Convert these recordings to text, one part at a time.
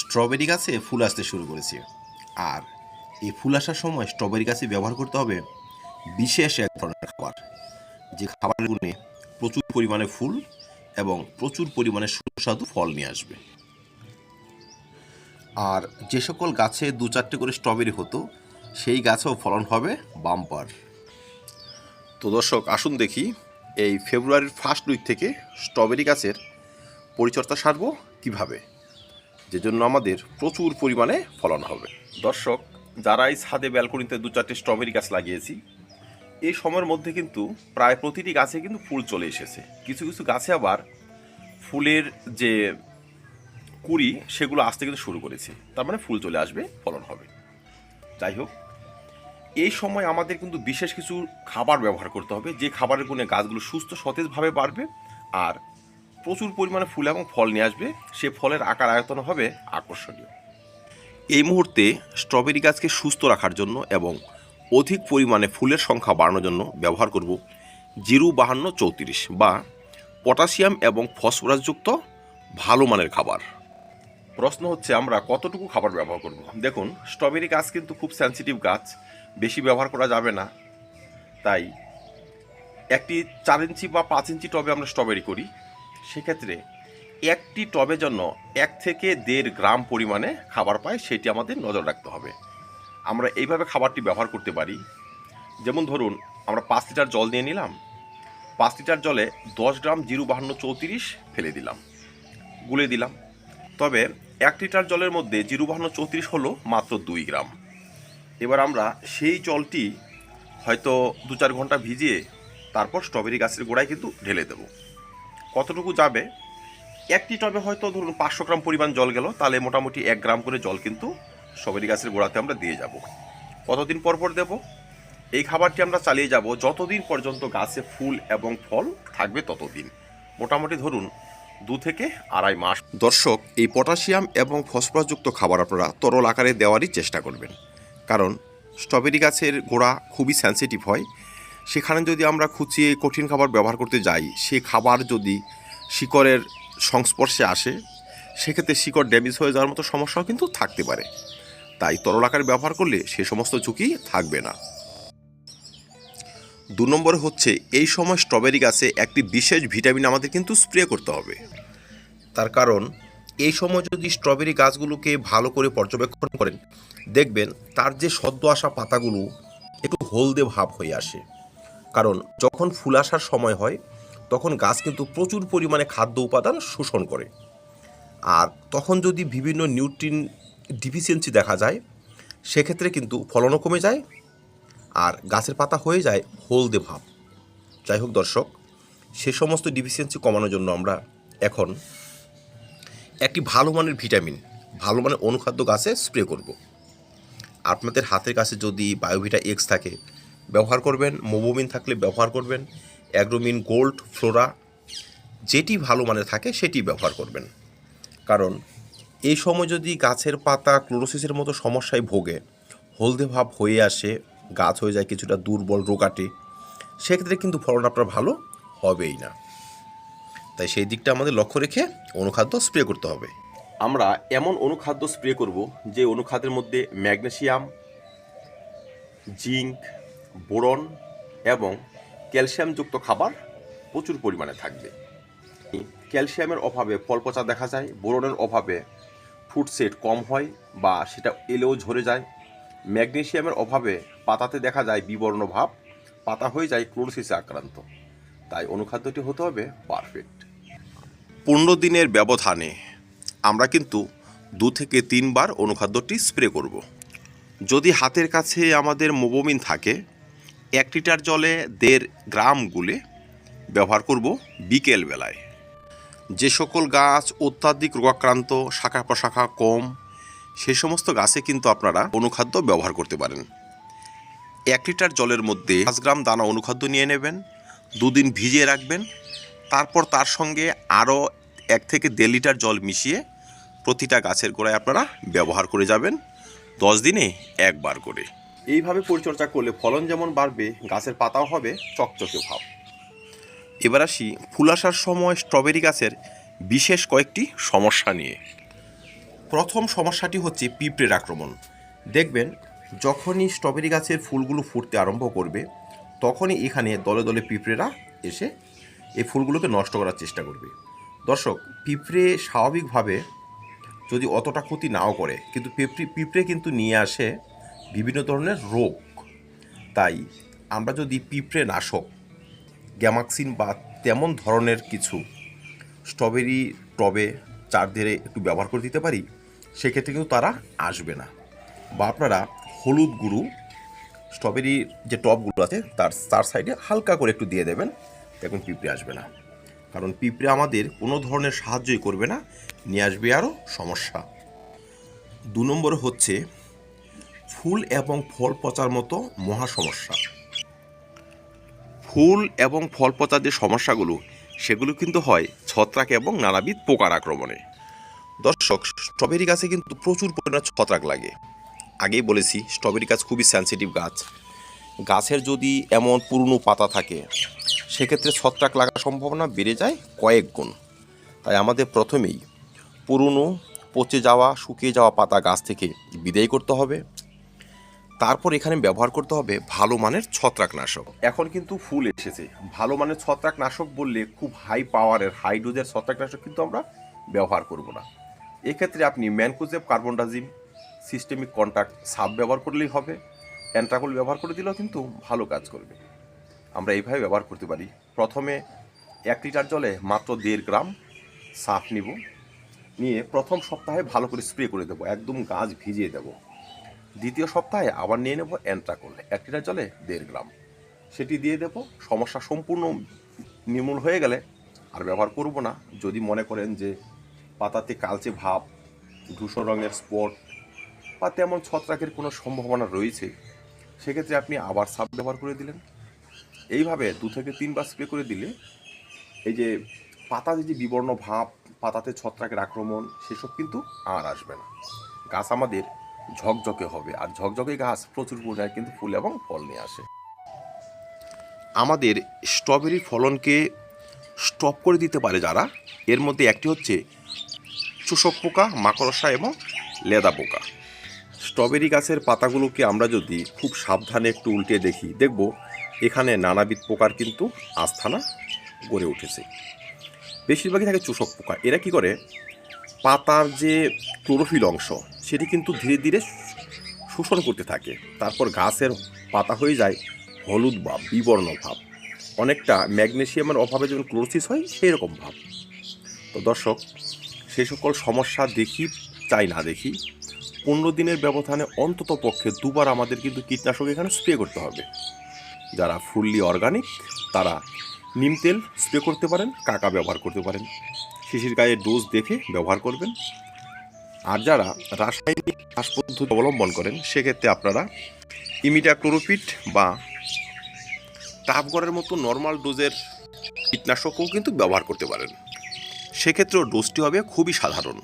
Strawberry গাছে ফুল আসতে শুরু করেছে। আর এই ফুল আসার সময় স্ট্রবেরি গাছে ব্যবহার করতে হবে বিশেষ এক ধরনের খাবার। যে খাবারের গুণে প্রচুর পরিমাণে ফুল এবং প্রচুর পরিমাণে সুস্বাদু ফল নিয়ে আসবে। আর যে সকল গাছে দু চারটে করে স্ট্রবেরি হতো, সেই গাছেও ফলন হবে বাম্পার। তো দর্শক, আসুন দেখি এই ফেব্রুয়ারির ফার্স্ট উইক থেকে স্ট্রবেরি গাছের পরিচর্যা সারব কীভাবে? যে জন্য আমাদের প্রচুর পরিমাণে ফলন হবে। দর্শক যারা এই ছাদে ব্যালকনিতে দু চারটে স্ট্রবেরি গাছ লাগিয়েছি, এই সময়ের মধ্যে কিন্তু প্রায় প্রতিটি গাছে কিন্তু ফুল চলে এসেছে। কিছু কিছু গাছে আবার ফুলের যে কুড়ি, সেগুলো আসতে কিন্তু শুরু করেছে। তার মানে ফুল চলে আসবে, ফলন হবে। যাই হোক, এই সময় আমাদের কিন্তু বিশেষ কিছু খাবার ব্যবহার করতে হবে। যে খাবারের গুণে গাছগুলো সুস্থ, সতেজভাবে বাড়বে, আর প্রচুর পরিমাণে ফুল এবং ফল নিয়ে আসবে। সে ফলের আকার আয়তন হবে আকর্ষণীয়। এই মুহূর্তে স্ট্রবেরি গাছকে সুস্থ রাখার জন্য এবং অধিক পরিমাণে ফুলের সংখ্যা বাড়ানোর জন্য ব্যবহার করব জিরু বাহান্ন চৌত্রিশ বা পটাশিয়াম এবং ফসফরাসযুক্ত ভালো মানের খাবার। প্রশ্ন হচ্ছে, আমরা কতটুকু খাবার ব্যবহার করব? দেখুন, স্ট্রবেরি গাছ কিন্তু খুব সেন্সিটিভ গাছ, বেশি ব্যবহার করা যাবে না। তাই একটি চার ইঞ্চি বা পাঁচ ইঞ্চি টবে আমরা স্ট্রবেরি করি। সেক্ষেত্রে একটি টবের জন্য এক থেকে দেড় গ্রাম পরিমাণে খাবার পাই সেটি আমাদের নজর রাখতে হবে। আমরা এইভাবে খাবারটি ব্যবহার করতে পারি। যেমন ধরুন, আমরা পাঁচ লিটার জল নিয়ে নিলাম। পাঁচ লিটার জলে দশ গ্রাম জিরো বাহান্ন চৌত্রিশ ফেলে দিলাম। গুলে দিলাম। তবে এক লিটার জলের মধ্যে জিরো বাহান্ন চৌত্রিশ হলো মাত্র দুই গ্রাম। এবার আমরা সেই জলটি হয়তো দু চার ঘণ্টা ভিজিয়ে তারপর স্ট্রবেরি গাছের গোড়ায় কিন্তু ঢেলে দেব। কতটুকু যাবে? একটি টবে হয়তো ধরুন পাঁচশো গ্রাম পরিমাণ জল গেল, তাহলে মোটামুটি এক গ্রাম করে জল কিন্তু স্ট্রবেরি গাছের গোড়াতে আমরা দিয়ে যাব। কতদিন পর পর দেব? এই খাবারটি আমরা চালিয়ে যাব যতদিন পর্যন্ত গাছে ফুল এবং ফল থাকবে ততদিন। মোটামুটি ধরুন দু থেকে আড়াই মাস। দর্শক, এই পটাশিয়াম এবং ফসফরাসযুক্ত খাবার আপনারা তরল আকারে দেওয়ারই চেষ্টা করবেন। কারণ স্ট্রবেরি গাছের গোড়া খুবই সেন্সিটিভ হয় সেখানে যদি আমরা খুঁচিয়ে কঠিন খাবার ব্যবহার করতে যাই সে খাবার যদি শিকড়ের সংস্পর্শে আসে, সেক্ষেত্রে শিকড় ড্যামেজ হয়ে যাওয়ার মতো সমস্যাও কিন্তু থাকতে পারে। তাই তরল আকারে ব্যবহার করলে সে সমস্ত ঝুঁকি থাকবে না। দু নম্বরে হচ্ছে, এই সময় স্ট্রবেরি গাছে একটি বিশেষ ভিটামিন আমাদের কিন্তু স্প্রে করতে হবে। তার কারণ, এই সময় যদি স্ট্রবেরি গাছগুলোকে ভালো করে পর্যবেক্ষণ করেন, দেখবেন তার যে সদ্য আসা পাতাগুলো একটু হলদে ভাব হয়ে আসে। কারণ যখন ফুল আসার সময় হয়, তখন গাছ কিন্তু প্রচুর পরিমাণে খাদ্য উপাদান শোষণ করে। আর তখন যদি বিভিন্ন নিউট্রিন ডিফিসিয়েন্সি দেখা যায়, সেক্ষেত্রে কিন্তু ফলনও কমে যায় আর গাছের পাতা হয়ে যায় হলদে ভাব। যাই হোক দর্শক, সে সমস্ত ডিফিসিয়েন্সি কমানোর জন্য আমরা এখন একটি ভালো মানের ভিটামিন, ভালো মানের অনুখাদ্য গাছে স্প্রে করব। আপনাদের হাতের কাছে যদি বায়োভিটা এক্স থাকে ব্যবহার করবেন, মোবোমিন থাকলে ব্যবহার করবেন, অ্যাগ্রোমিন, গোল্ড, ফ্লোরা, যেটি ভালো মানের থাকে সেটি ব্যবহার করবেন। কারণ এই সময় যদি গাছের পাতা ক্লোরোসিসের মতো সমস্যায় ভোগে, হলদে ভাব হয়ে আসে, গাছ হয়ে যায় কিছুটা দুর্বল, রোগাটে, সেক্ষেত্রে কিন্তু ফলন আপনার ভালো হবেই না। তাই সেই দিকটা আমাদের লক্ষ্য রেখে অনুখাদ্য স্প্রে করতে হবে। আমরা এমন অনুখাদ্য স্প্রে করব যে অনুখাদ্যের মধ্যে ম্যাগনেসিয়াম, জিঙ্ক বোরন এবং ক্যালসিয়ামযুক্ত খাবার প্রচুর পরিমাণে থাকবে। ক্যালসিয়ামের অভাবে ফল পচা দেখা যায়, বোরনের অভাবে ফুড সেট কম হয় বা সেটা এলেও ঝরে যায়। ম্যাগনেশিয়ামের অভাবে পাতাতে দেখা যায় বিবর্ণ ভাব, পাতা হয়ে যায় ক্লোরোসিসে আক্রান্ত। তাই অনুখাদ্যটি হতে হবে পারফেক্ট। পনেরো দিনের ব্যবধানে আমরা কিন্তু দু থেকে তিনবার অনুখাদ্যটি স্প্রে করব। যদি হাতের কাছে আমাদের মোবোমিন থাকে এক লিটার জলে দেড় গ্রাম গুলে ব্যবহার করব বিকেল বেলায়। যে সকল গাছ অত্যাধিক রোগাক্রান্ত, শাখা প্রশাখা কম, সে সমস্ত গাছে কিন্তু আপনারা অনুখাদ্য ব্যবহার করতে পারেন। এক লিটার জলের মধ্যে পাঁচ গ্রাম দানা অনুখাদ্য নিয়ে নেবেন, দুদিন ভিজিয়ে রাখবেন, তারপর তার সঙ্গে আরও এক থেকে দেড় লিটার জল মিশিয়ে প্রতিটা গাছের গোড়ায় আপনারা ব্যবহার করে যাবেন, দশ দিনে একবার করে। এইভাবে পরিচর্যা করলে ফলন যেমন বাড়বে, গাছের পাতাও হবে চকচকে ভাব। এবার আসি ফুল আসার সময় স্ট্রবেরি গাছের বিশেষ কয়েকটি সমস্যা নিয়ে। প্রথম সমস্যাটি হচ্ছে পিঁপড়ের আক্রমণ। দেখবেন, যখনই স্ট্রবেরি গাছের ফুলগুলো ফুটতে আরম্ভ করবে, তখনই এখানে দলে দলে পিঁপড়েরা এসে এই ফুলগুলোকে নষ্ট করার চেষ্টা করবে। দর্শক, পিঁপড়ে স্বাভাবিকভাবে যদি অতটা ক্ষতি নাও করে, কিন্তু পিঁপড়ে পিঁপড়ে কিন্তু নিয়ে আসে বিভিন্ন ধরনের রোগ। তাই আমরা যদি পিঁপড়ে নাশক গ্যামাক্সিন বা তেমন ধরনের কিছু স্ট্রবেরি টবে চারধারে একটু ব্যবহার করে দিতে পারি, সেক্ষেত্রে কিন্তু তারা আসবে না। বা আপনারা হলুদ গুঁড়ো স্ট্রবেরির যে টবগুলো আছে, তার তার সাইডে হালকা করে একটু দিয়ে দেবেন দেখুন পিঁপড়ে আসবে না। কারণ পিঁপড়ে আমাদের কোনো ধরনের সাহায্যই করবে না, নিয়ে আসবে আরও সমস্যা। দু নম্বর হচ্ছে ফুল এবং ফল পচার মতো মহা সমস্যা। ফুল এবং ফল পচার যে সমস্যাগুলো, সেগুলো কিন্তু হয় ছত্রাক এবং নানাবিধ পোকার আক্রমণে। দর্শক, স্ট্রবেরি গাছে কিন্তু প্রচুর পরিমাণে ছত্রাক লাগে। আগেই বলেছি, স্ট্রবেরি গাছ খুবই সেন্সিটিভ গাছ। গাছের যদি এমন পুরনো পাতা থাকে, সেক্ষেত্রে ছত্রাক লাগার সম্ভাবনা বেড়ে যায় কয়েক গুণ। তাই আমাদের প্রথমেই পুরনো, পচে যাওয়া, শুকিয়ে যাওয়া পাতা গাছ থেকে বিদায় করতে হবে। তারপর এখানে ব্যবহার করতে হবে ভালো মানের ছত্রাকনাশক। এখন কিন্তু ফুল এসেছে। ভালো মানের ছত্রাকনাশক বললে খুব হাই পাওয়ারের হাই ডোজের ছত্রাকনাশক কিন্তু আমরা ব্যবহার করব না। এক্ষেত্রে আপনি ম্যানকোজেব কার্বনডাজিম সিস্টেমিক কন্ট্যাক্ট সাব ব্যবহার করলেই হবে। অ্যান্ট্রাকোল ব্যবহার করে দিলেও কিন্তু ভালো কাজ করবে। আমরা এইভাবে ব্যবহার করতে পারি। প্রথমে এক লিটার জলে মাত্র দেড় গ্রাম সাফ নিব। নিয়ে প্রথম সপ্তাহে ভালো করে স্প্রে করে দেবো। একদম গাছ ভিজিয়ে দেবো। দ্বিতীয় সপ্তাহে আবার নিয়ে নেব অ্যান্ট্রাকোল। এক লিটার জলে দেড় গ্রাম। সেটি দিয়ে দেব। সমস্যা সম্পূর্ণ নির্মূল হয়ে গেলে আর ব্যবহার করব না। যদি মনে করেন যে পাতাতে কালচে ভাব, ধূসর রঙের স্পট বা তেমন ছত্রাকের কোনো সম্ভাবনা রয়েছে, সেক্ষেত্রে আপনি আবার সাব ব্যবহার করে দিলেন। এইভাবে দু থেকে তিনবার স্প্রে করে দিলে এই যে পাতাতে যে বিবর্ণ ভাব, পাতাতে ছত্রাকের আক্রমণ, সেসব কিন্তু আর আসবে না। গাছ আমাদের ঝকঝকে হবে। আর ঝকঝকে গাছ প্রচুর পরিমাণে কিন্তু ফুল এবং ফল নিয়ে আসে। আমাদের স্ট্রবেরির ফলনকে স্টপ করে দিতে পারে যারা, এর মধ্যে একটি হচ্ছে চুষক পোকা, মাকড়সা এবং লেদা পোকা। স্ট্রবেরি গাছের পাতাগুলোকে আমরা যদি খুব সাবধানে একটু উল্টে দেখি, দেখব এখানে নানাবিধ পোকার কিন্তু আস্থানা গড়ে উঠেছে। বেশিরভাগই থাকে চুষক পোকা। এরা কি করে? পাতার যে ক্লোরোফিল অংশ সেটি কিন্তু ধীরে ধীরে শোষণ করতে থাকে। তারপর গাছের পাতা হয়ে যায় হলুদ ভাব, বিবর্ণ ভাব। অনেকটা ম্যাগনেশিয়ামের অভাবে যেমন ক্লোরোসিস হয় সেই রকম ভাব। তো দর্শক সেই সকল সমস্যা দেখি, চাই না দেখি। পনেরো দিনের ব্যবধানে অন্তত পক্ষে দুবার আমাদের কিন্তু কীটনাশক এখানে স্প্রে করতে হবে। যারা ফুললি অর্গানিক, তারা নিম তেল স্প্রে করতে পারেন, কাকা ব্যবহার করতে পারেন। শিশির গায়ে ডোজ দেখে ব্যবহার করবেন। আর যারা রাসায়নিক চাষ পদ্ধতি অবলম্বন করেন, সেক্ষেত্রে আপনারা ইমিডাক্লোরোপিড বা টাপগড়ের মতো নর্মাল ডোজের কীটনাশকও কিন্তু ব্যবহার করতে পারেন। সেক্ষেত্রেও ডোজটি হবে খুবই সাধারণ।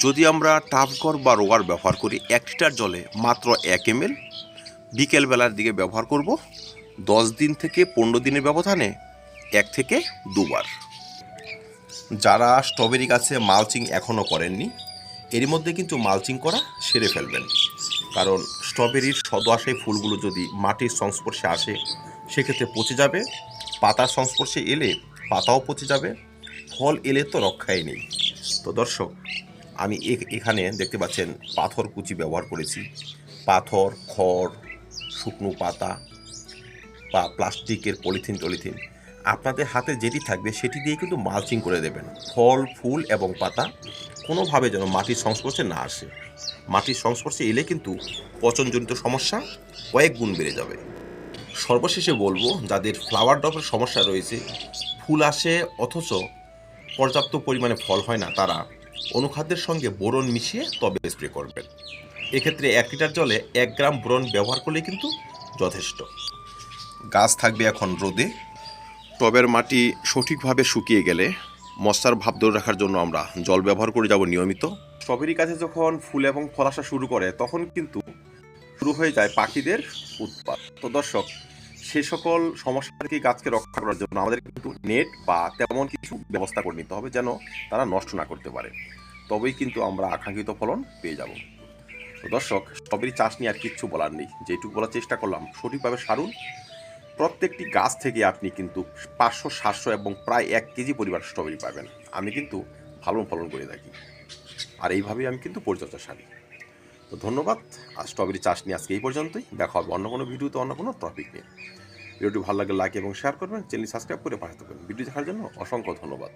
যদি আমরা টাফগড় বা রোয়ার ব্যবহার করি, এক লিটার জলে মাত্র এক এম এল বিকেলবেলার দিকে ব্যবহার করব। দশ দিন থেকে পনেরো দিনের ব্যবধানে এক থেকে দুবার। যারা স্ট্রবেরি গাছে মালচিং এখনও করেননি এর মধ্যে কিন্তু মালচিং করা সেরে ফেলবেন। কারণ স্ট্রবেরির সদআশায় ফুলগুলো যদি মাটির সংস্পর্শে আসে, সেক্ষেত্রে পচে যাবে, পাতার সংস্পর্শে এলে পাতাও পচে যাবে, ফল এলে তো রক্ষাই নেই। তো দর্শক, আমি এখানে দেখতে পাচ্ছেন পাথর কুচি ব্যবহার করেছি। পাথর, খড়, শুকনো পাতা বা প্লাস্টিকের পলিথিন টলিথিন আপনাদের হাতে যেটি থাকবে সেটি দিয়ে কিন্তু মালচিং করে দেবেন। ফল, ফুল এবং পাতা কোনোভাবে যেন মাটির সংস্পর্শে না আসে। মাটির সংস্পর্শে এলে কিন্তু পচনজনিত সমস্যা কয়েক গুণ বেড়ে যাবে। সর্বশেষে বলব, যাদের ফ্লাওয়ার ড্রপের সমস্যা রয়েছে, ফুল আসে অথচ পর্যাপ্ত পরিমাণে ফল হয় না, তারা অনুখাদ্যের সঙ্গে বোরন মিশিয়ে তবে স্প্রে করবেন। এক্ষেত্রে এক লিটার জলে এক গ্রাম বোরন ব্যবহার করলে কিন্তু যথেষ্ট। গাছ থাকবে এখন রোদে টবের মাটি সঠিকভাবে শুকিয়ে গেলে মশার ভাব ধরে রাখার জন্য আমরা জল ব্যবহার করে যাব নিয়মিত। স্ট্রবেরি গাছে যখন ফুল এবং ফল আসা শুরু করে, তখন কিন্তু শুরু হয়ে যায় পাখিদের উৎপাত। তো দর্শক, সে সকল সমস্যা থেকে গাছকে রক্ষা করার জন্য আমাদের কিন্তু নেট বা তেমন কিছু ব্যবস্থা করে নিতে হবে যেন তারা নষ্ট না করতে পারে। তবেই কিন্তু আমরা আকাঙ্ক্ষিত ফলন পেয়ে যাব। তো দর্শক স্ট্রবেরি চাষ নিয়ে আর কিচ্ছু বলার নেই। যেটুকু বলার চেষ্টা করলাম, সঠিকভাবে সারুন প্রত্যেকটি গাছ থেকে আপনি কিন্তু পাঁচশো, সাতশো এবং প্রায় এক কেজি পরিমাণ স্ট্রবেরি পাবেন। আমি কিন্তু ভালো ফলন করে থাকি। আর এইভাবেই আমি কিন্তু পরিচর্যা সারি। তো ধন্যবাদ। আর স্ট্রবেরি চাষ নিয়ে আজকে এই পর্যন্তই। দেখা হবে অন্য কোনো ভিডিওতে, অন্য কোনো টপিক নিয়ে। ভিডিওটি ভালো লাগলে লাইক এবং শেয়ার করবেন। চ্যানেল সাবস্ক্রাইব করে পাঠাতে পারেন ভিডিও দেখার জন্য অসংখ্য ধন্যবাদ।